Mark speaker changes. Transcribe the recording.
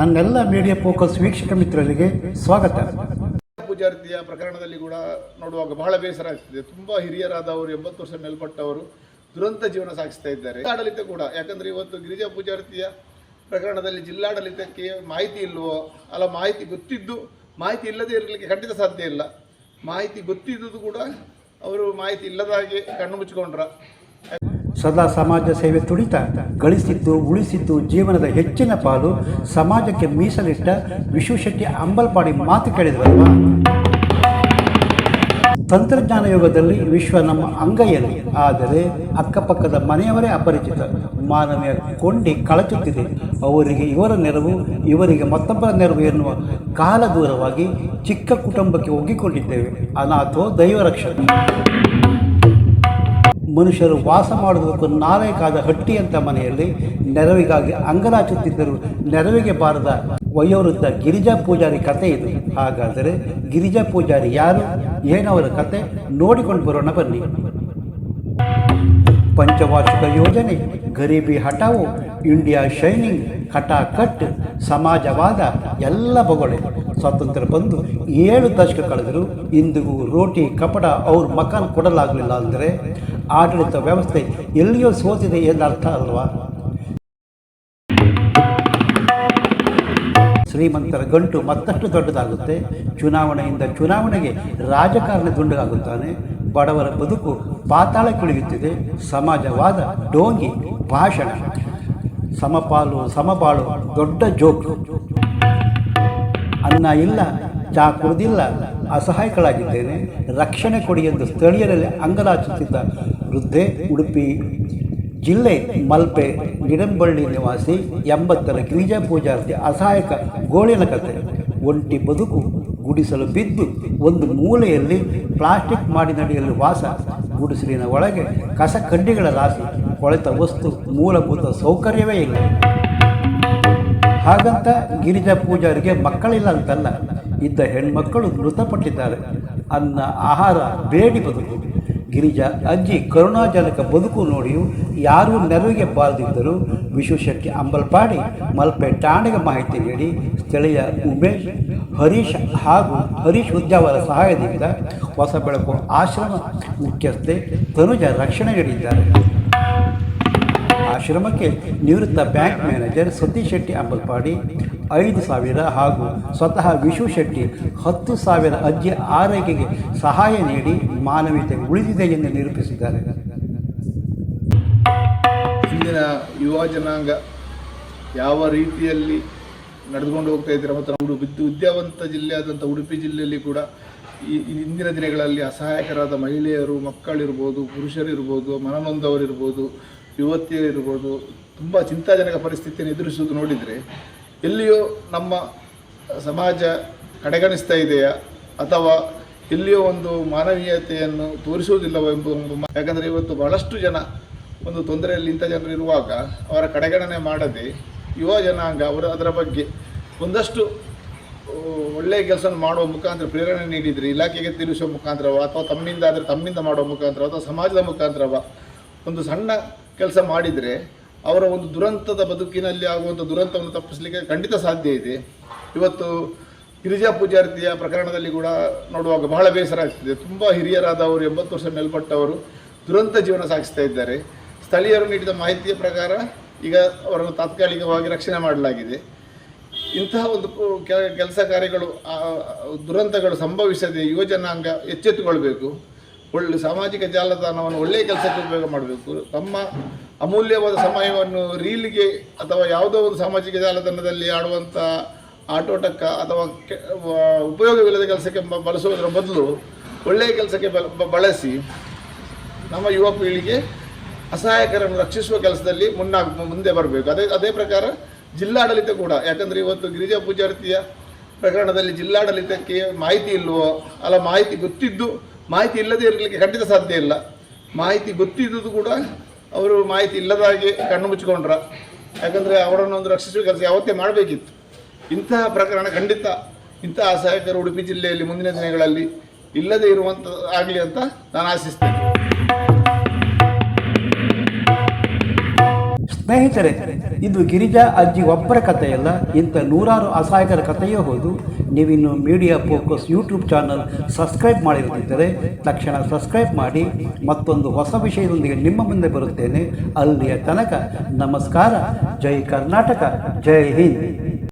Speaker 1: ನನ್ನೆಲ್ಲ media focus ವೀಕ್ಷಕ ಮಿತ್ರರಿಗೆ ಸ್ವಾಗತ.
Speaker 2: ಪೂಜಾರ್ತಿಯ ಪ್ರಕರಣದಲ್ಲಿ ಕೂಡ ನೋಡುವಾಗ ಬಹಳ ಬೇಸರ ಆಗ್ತಿದೆ. ತುಂಬಾ ಹಿರಿಯರಾದವರು, ಎಂಬತ್ತು ವರ್ಷ ಮೇಲ್ಪಟ್ಟವರು ದುರಂತ ಜೀವನ ಸಾಗಿಸ್ತಾ ಇದ್ದಾರೆ. ಆಡಳಿತ ಕೂಡ. ಯಾಕಂದ್ರೆ ಇವತ್ತು ಗಿರಿಜಾ ಪೂಜಾರ್ತಿಯ ಪ್ರಕರಣದಲ್ಲಿ ಜಿಲ್ಲಾಡಳಿತಕ್ಕೆ ಮಾಹಿತಿ ಇಲ್ವೋ? ಅಲ್ಲ, ಮಾಹಿತಿ ಗೊತ್ತಿದ್ದು, ಮಾಹಿತಿ ಇಲ್ಲದೆ ಇರಲಿಕ್ಕೆ ಖಂಡಿತ ಸಾಧ್ಯ ಇಲ್ಲ. ಮಾಹಿತಿ ಗೊತ್ತಿದ್ದುದು ಕೂಡ ಅವರು ಮಾಹಿತಿ ಇಲ್ಲದ ಹಾಗೆ ಕಣ್ಣು ಮುಚ್ಚಿಕೊಂಡ್ರ.
Speaker 1: ಸದಾ ಸಮಾಜ ಸೇವೆ ತುಡಿತ, ಗಳಿಸಿದ್ದು, ಉಳಿಸಿದ್ದು ಜೀವನದ ಹೆಚ್ಚಿನ ಪಾಲು ಸಮಾಜಕ್ಕೆ ಮೀಸಲಿಟ್ಟ ವಿಶ್ವಶೆಟ್ಟಿ ಅಂಬಲ್ಪಾಡಿ ಮಾತು ಕೇಳಿದ್ರಲ್ವಾ ತಂತ್ರಜ್ಞಾನ ಯುಗದಲ್ಲಿ ವಿಶ್ವ ನಮ್ಮ ಅಂಗೈಯಲ್ಲಿ, ಆದರೆ ಅಕ್ಕಪಕ್ಕದ ಮನೆಯವರೇ ಅಪರಿಚಿತ. ಮಾನವೀಯ ಕೊಂಡಿ ಕಳಚುತ್ತಿದೆ. ಅವರಿಗೆ ಇವರ ನೆರವು, ಇವರಿಗೆ ಮತ್ತೊಬ್ಬರ ನೆರವು ಎನ್ನುವ ಕಾಲ ದೂರವಾಗಿ ಚಿಕ್ಕ ಕುಟುಂಬಕ್ಕೆ ಒಗ್ಗಿಕೊಂಡಿದ್ದೇವೆ. ಅನಾಥೋ ದೈವ ರಕ್ಷಕ ಮನುಷ್ಯರು ವಾಸ ಮಾಡುವುದಕ್ಕೂ ನಾವೇ ಕಾದ ಹಟ್ಟಿಯಂಥ ಮನೆಯಲ್ಲಿ ನೆರವಿಗಾಗಿ ಅಂಗಲಾಚುತ್ತಿದ್ದರು ನೆರವಿಗೆ ಬಾರದ ವಯೋವೃದ್ಧ ಗಿರಿಜಾ ಪೂಜಾರಿ ಕತೆ ಇದು. ಹಾಗಾದರೆ ಗಿರಿಜಾ ಪೂಜಾರಿ ಯಾರು? ಏನವರ ಕತೆ? ನೋಡಿಕೊಂಡು ಬರೋಣ ಬನ್ನಿ. ಪಂಚವಾರ್ಷಿಕ ಯೋಜನೆ, ಗರೀಬಿ ಹಠವು, ಇಂಡಿಯಾ ಶೈನಿಂಗ್ ಹಠ ಕಟ್ ಸಮಾಜವಾದ ಎಲ್ಲ ಬಗೊಳೆ. ಸ್ವಾತಂತ್ರ್ಯ ಬಂದು ಏಳು ದಶಕ ಕಳೆದರೂ ಇಂದಿಗೂ ರೋಟಿ ಕಪಡ ಅವ್ರ ಮಕಾನ್ ಕೊಡಲಾಗಲಿಲ್ಲ ಅಂದರೆ ಆಡಳಿತ ವ್ಯವಸ್ಥೆ ಎಲ್ಲಿಯೋ ಸೋತಿದೆ ಎಂದರ್ಥ ಅಲ್ವಾ? ಶ್ರೀಮಂತರ ಗಂಟು ಮತ್ತಷ್ಟು ದೊಡ್ಡದಾಗುತ್ತೆ. ಚುನಾವಣೆಯಿಂದ ಚುನಾವಣೆಗೆ ರಾಜಕಾರಣ ದುಂಡಗಾಗುತ್ತಾನೆ. ಬಡವರ ಬದುಕು ಪಾತಾಳಕ್ಕಿಳಿಯುತ್ತಿದೆ ಸಮಾಜವಾದ ಡೋಂಗಿ ಭಾಷಣ. ಸಮಪಾಲು, ಸಮಬಾಳು, ದೊಡ್ಡ ಜೋಕು. ಅನ್ನ ಇಲ್ಲ, ಚಾ ಕುಡಿದಿಲ್ಲ, ಅಸಹಾಯಕಳಾಗಿದ್ದೇನೆ. ರಕ್ಷಣೆ ಕೊಡಿ ಎಂದು ಸ್ಥಳೀಯರಲ್ಲಿ ಅಂಗಲಾಚುತ್ತಿದ್ದ ವೃದ್ಧೆ, ಉಡುಪಿ ಜಿಲ್ಲೆ ಮಲ್ಪೆ, ನಿಡಂಬಳ್ಳಿ ನಿವಾಸಿ ಎಂಬತ್ತರ ಗಿರಿಜಾ ಪೂಜಾರ್ತಿ ಅಸಹಾಯಕ ಗೋಳಿನ ಕತೆ. ಒಂಟಿ ಬದುಕು ಗುಡಿಸಲು ಬಿದ್ದು ಒಂದು ಮೂಲೆಯಲ್ಲಿ ಪ್ಲಾಸ್ಟಿಕ್ ಮಾಡಿ ವಾಸ, ಗುಡಿಸಲಿನ ಒಳಗೆ ಕಸ ರಾಶಿ, ಕೊಳೆತ ವಸ್ತು, ಮೂಲಭೂತ ಸೌಕರ್ಯವೇ ಇಲ್ಲ. ಹಾಗಂತ ಗಿರಿಜಾ ಪೂಜಾರಿಗೆ ಮಕ್ಕಳಿಲ್ಲ ಅಂತಲ್ಲ. ಇದ್ದ ಹೆಣ್ಮಕ್ಕಳು ಮೃತಪಟ್ಟಿದ್ದಾರೆ. ಅನ್ನ, ಆಹಾರ ಬೇಡಿ ಬದುಕು. ಗಿರಿಜಾ ಅಜ್ಜಿ ಕರುಣಾಜನಕ ಬದುಕು ನೋಡಿಯೂ ಯಾರೂ ನೆರವಿಗೆ ಬಾರದಿದ್ದರೂ ವಿಶೇಷಕ್ಕೆ ಅಂಬಲ್ಪಾಡಿ ಮಲ್ಪೆ ಠಾಣೆಗೆ ಮಾಹಿತಿ ನೀಡಿ ಸ್ಥಳೀಯ ಉಮೇಶ್, ಹರೀಶ್ ಹಾಗೂ ಹರೀಶ್ ಉದ್ಯಾವರ ಸಹಾಯದಿಂದ ಹೊಸ ಬೆಳಕು ಆಶ್ರಮ ಮುಖ್ಯಸ್ಥೆ ತನುಜ ರಕ್ಷಣೆ ನೀಡಿದ್ದಾರೆ. ಆಶ್ರಮಕ್ಕೆ ನಿವೃತ್ತ ಬ್ಯಾಂಕ್ ಮ್ಯಾನೇಜರ್ ಸತೀಶ್ ಶೆಟ್ಟಿ ಅಂಬಲ್ಪಾಡಿ ಐದು ಸಾವಿರ ಹಾಗೂ ಸ್ವತಃ ವಿಶು ಶೆಟ್ಟಿ ಹತ್ತು ಸಾವಿರ ಅಜ್ಜಿ ಆರೈಕೆಗೆ ಸಹಾಯ ನೀಡಿ ಮಾನವೀಯತೆ ಉಳಿದಿದೆ ಎಂದು ನಿರೂಪಿಸಿದ್ದಾರೆ.
Speaker 2: ಇಂದಿನ ಯುವ ಜನಾಂಗ ಯಾವ ರೀತಿಯಲ್ಲಿ ನಡೆದುಕೊಂಡು ಹೋಗ್ತಾ ಇದ್ದಾರೆ ಮತ್ತು ನಾವು ವಿದ್ಯು ವಿದ್ಯಾವಂತ ಜಿಲ್ಲೆಯಾದಂಥ ಉಡುಪಿ ಜಿಲ್ಲೆಯಲ್ಲಿ ಕೂಡ ಈ ಇಂದಿನ ದಿನಗಳಲ್ಲಿ ಅಸಹಾಯಕರಾದ ಮಹಿಳೆಯರು, ಮಕ್ಕಳಿರ್ಬೋದು, ಪುರುಷರಿರ್ಬೋದು ಮನನೊಂದವರಿರ್ಬೋದು ಯುವತಿಯರಿರ್ಬೋದು ತುಂಬ ಚಿಂತಾಜನಕ ಪರಿಸ್ಥಿತಿಯನ್ನು ಎದುರಿಸುವುದು ನೋಡಿದರೆ, ಎಲ್ಲಿಯೋ ನಮ್ಮ ಸಮಾಜ ಕಡೆಗಣಿಸ್ತಾ ಇದೆಯಾ? ಅಥವಾ ಎಲ್ಲಿಯೋ ಒಂದು ಮಾನವೀಯತೆಯನ್ನು ತೋರಿಸುವುದಿಲ್ಲವೋ ಎಂಬ ಒಂದು ಯಾಕಂದರೆ ಇವತ್ತು ಬಹಳಷ್ಟು ಜನ ಒಂದು ತೊಂದರೆಯಲ್ಲಿ ಇಂಥ ಜನರು ಇರುವಾಗ ಅವರ ಕಡೆಗಣನೆ ಮಾಡದೆ ಯುವ ಜನಾಂಗ ಅವರು ಅದರ ಬಗ್ಗೆ ಒಂದಷ್ಟು ಒಳ್ಳೆಯ ಕೆಲಸ ಮಾಡುವ ಮುಖಾಂತರ ಪ್ರೇರಣೆ ನೀಡಿದರೆ, ಇಲಾಖೆಗೆ ತಿಳಿಸುವ ಮುಖಾಂತರವ, ಅಥವಾ ತಮ್ಮಿಂದ ಆದರೆ ತಮ್ಮಿಂದ ಮಾಡುವ ಮುಖಾಂತರ ಅಥವಾ ಸಮಾಜದ ಮುಖಾಂತರವ, ಒಂದು ಸಣ್ಣ ಕೆಲಸ ಮಾಡಿದರೆ ಅವರ ಒಂದು ದುರಂತದ ಬದುಕಿನಲ್ಲಿ ಆಗುವಂಥ ದುರಂತವನ್ನು ತಪ್ಪಿಸಲಿಕ್ಕೆ ಖಂಡಿತ ಸಾಧ್ಯ ಇದೆ. ಇವತ್ತು ಗಿರಿಜಾ ಪೂಜಾರ್ತಿಯ ಪ್ರಕರಣದಲ್ಲಿ ಕೂಡ ನೋಡುವಾಗ ಬಹಳ ಬೇಸರ ಆಗ್ತಿದೆ. ತುಂಬ ಹಿರಿಯರಾದವರು, ಎಂಬತ್ತು ವರ್ಷ ಮೇಲ್ಪಟ್ಟವರು ದುರಂತ ಜೀವನ ಸಾಗಿಸ್ತಾ ಇದ್ದಾರೆ. ಸ್ಥಳೀಯರು ನೀಡಿದ ಮಾಹಿತಿಯ ಪ್ರಕಾರ ಈಗ ಅವರನ್ನು ತಾತ್ಕಾಲಿಕವಾಗಿ ರಕ್ಷಣೆ ಮಾಡಲಾಗಿದೆ. ಇಂತಹ ಒಂದು ಕೆಲಸ ಕಾರ್ಯಗಳು ದುರಂತಗಳು ಸಂಭವಿಸದೆ ಯುವಜನಾಂಗ ಎಚ್ಚೆತ್ತುಕೊಳ್ಬೇಕು. ಒಳ್ಳೆ ಸಾಮಾಜಿಕ ಜಾಲತಾಣವನ್ನು ಒಳ್ಳೆಯ ಕೆಲಸಕ್ಕೆ ಉಪಯೋಗ ಮಾಡಬೇಕು. ತಮ್ಮ ಅಮೂಲ್ಯವಾದ ಸಮಯವನ್ನು ರೀಲ್ಗೆ ಅಥವಾ ಯಾವುದೋ ಒಂದು ಸಾಮಾಜಿಕ ಜಾಲತಾಣದಲ್ಲಿ ಆಡುವಂಥ ಆಟೋಟಕ್ಕ ಅಥವಾ ಉಪಯೋಗವಿಲ್ಲದ ಕೆಲಸಕ್ಕೆ ಬಳಸುವುದರ ಬದಲು ಒಳ್ಳೆಯ ಕೆಲಸಕ್ಕೆ ಬಳಸಿ ನಮ್ಮ ಯುವ ಪೀಳಿಗೆ ಅಸಹಾಯಕರನ್ನು ರಕ್ಷಿಸುವ ಕೆಲಸದಲ್ಲಿ ಮುನ್ನಾಗ, ಮುಂದೆ ಬರಬೇಕು. ಅದೇ ಅದೇ ಪ್ರಕಾರ ಜಿಲ್ಲಾಡಳಿತ ಕೂಡ, ಯಾಕಂದರೆ ಇವತ್ತು ಗಿರಿಜಾ ಪೂಜಾರ್ತಿಯ ಪ್ರಕರಣದಲ್ಲಿ ಜಿಲ್ಲಾಡಳಿತಕ್ಕೆ ಮಾಹಿತಿ ಇಲ್ಲವೋ, ಅಲ್ಲ ಮಾಹಿತಿ ಗೊತ್ತಿದ್ದು ಮಾಹಿತಿ ಇಲ್ಲದೆ ಇರಲಿಕ್ಕೆ ಖಂಡಿತ ಸಾಧ್ಯ ಇಲ್ಲ. ಮಾಹಿತಿ ಗೊತ್ತಿದ್ದುದು ಕೂಡ ಅವರು ಮಾಹಿತಿ ಇಲ್ಲದ ಕಣ್ಣು ಮುಚ್ಚಿಕೊಂಡ್ರ. ಯಾಕಂದರೆ ಅವರನ್ನು ಒಂದು ರಕ್ಷಿಸುವ ಕೆಲಸ ಯಾವತ್ತೇ ಮಾಡಬೇಕಿತ್ತು. ಇಂತಹ ಪ್ರಕರಣ ಖಂಡಿತ ಇಂತಹ ಅಸಹಾಯಕರು ಉಡುಪಿ ಜಿಲ್ಲೆಯಲ್ಲಿ ಮುಂದಿನ ದಿನಗಳಲ್ಲಿ ಇಲ್ಲದೆ ಇರುವಂಥ ಆಗಲಿ ಅಂತ ನಾನು ಆಶಿಸ್ತೇನೆ.
Speaker 1: ಸ್ನೇಹಿತರೆ, ಇದು ಗಿರಿಜಾ ಅಜ್ಜಿ ಒಬ್ಬರ ಕಥೆಯಲ್ಲ, ಇಂಥ ನೂರಾರು ಅಸಹಾಯಕರ ಕಥೆಯೇ ಹೌದು. ನೀವಿನ್ನು media focus YouTube channel subscribe ಮಾಡಿರುತ್ತಿದ್ದರೆ ತಕ್ಷಣ ಸಬ್ಸ್ಕ್ರೈಬ್ ಮಾಡಿ ಮತ್ತೊಂದು ಹೊಸ ವಿಷಯದೊಂದಿಗೆ ನಿಮ್ಮ ಮುಂದೆ ಬರುತ್ತೇನೆ. ಅಲ್ಲಿಯ ತನಕ ನಮಸ್ಕಾರ. ಜೈ ಕರ್ನಾಟಕ. ಜೈ ಹಿಂದ್.